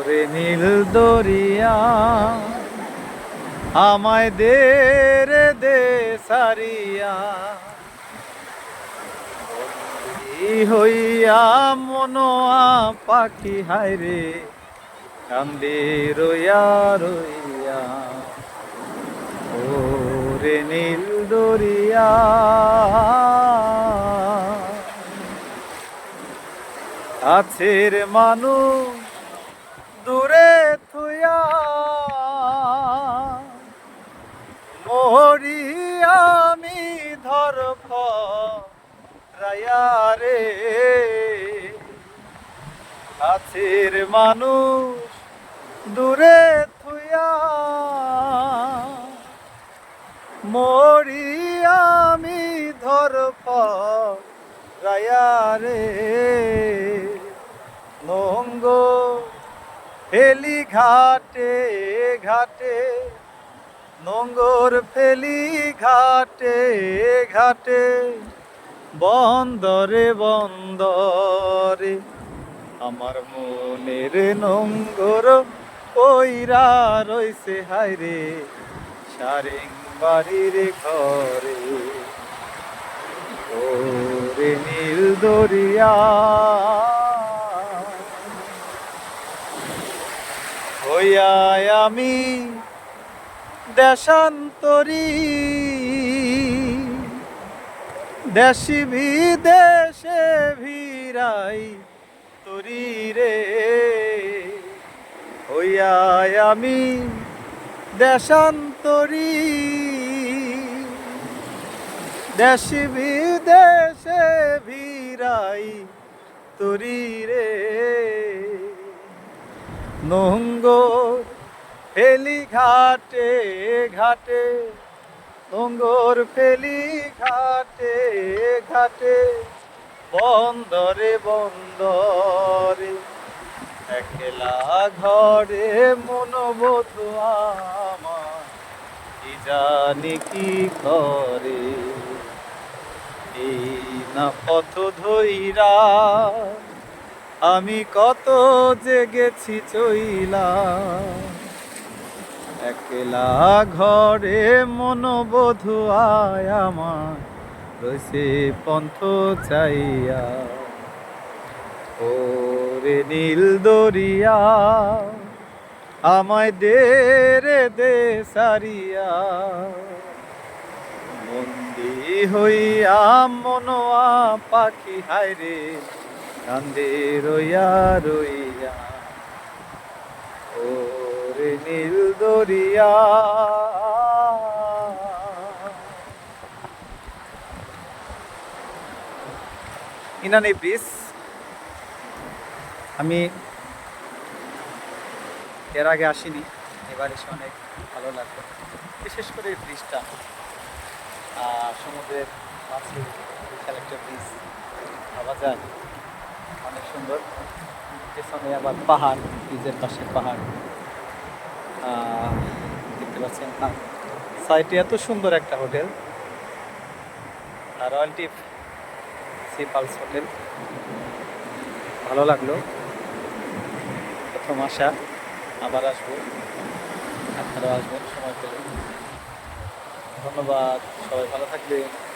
ওরে নীল দরিয়া, আমায় দে রে দে সারিয়া। হইয়া মনোয়া পাখি, হায় রে, কান্দে রইয়া রইয়া। ওরে নীল দরিয়া, কাছের মানুষ দূরে থুয়া মরি আমি ধরফ রায়া রে কাছের মানুষ দূরে থুয়া মরি আমি ধরফ রায়া রে ফেলি ঘাটে ঘাটে। নোঙ্গর ফেলি ঘাটে ঘাটে। বন্দরে বন্দরে আমার মনের নোঙ্গর ওইরা রইছে হায়রে সারেং বাড়ির ঘরে, ওরে নীল দরিয়া। হইয়া আমি দেশান্তরী। দেশি বিদেশে ভিড়াই তরি রে। হইয়া আমি দেশান্তরী। দেশি বিদেশে তরি রে। নোঙ্গর ফেলি ঘাটে। ঘাটে নোঙ্গর ফেলি ঘাটে। ঘাটে বন্দরে বন্দরে। একলা ঘরে মনোবোধ আমার। কি জানি কি করে। এই না পথ ধইরা আমি কত জেগেছি চইলা, একলা ঘরে মনোবোধ আয় আমার, রয়েছে পন্থ চাইয়া। ও রে নীল দরিয়া, আমায় দে রে দে সারিয়া। বন্দি হইয়া মনোয়া পাখি হায় রে কান্দে রইয়া রইয়া, ওরে নীল দরিয়া। ইনানি ব্রিজ, আমি এর আগে আসিনি, এবার এসে অনেক ভালো লাগল। বিশেষ করে এই ব্রিজটা সমুদ্রের মাঝে বিশাল একটা ব্রিজ ভাবা যায়। অনেক সুন্দর। পেছনে আবার পাহাড়, ব্রিজের পাশে পাহাড়। দেখতে পাচ্ছেন? সাইটে এত সুন্দর একটা hotel. Royal Tulip Sea Pearl hotel. ভালো লাগল। প্রথম আসা। আবার আসব। আপনারাও আসবেন, সময় পেলে। ধন্যবাদ। সবাই ভালো থাকবেন।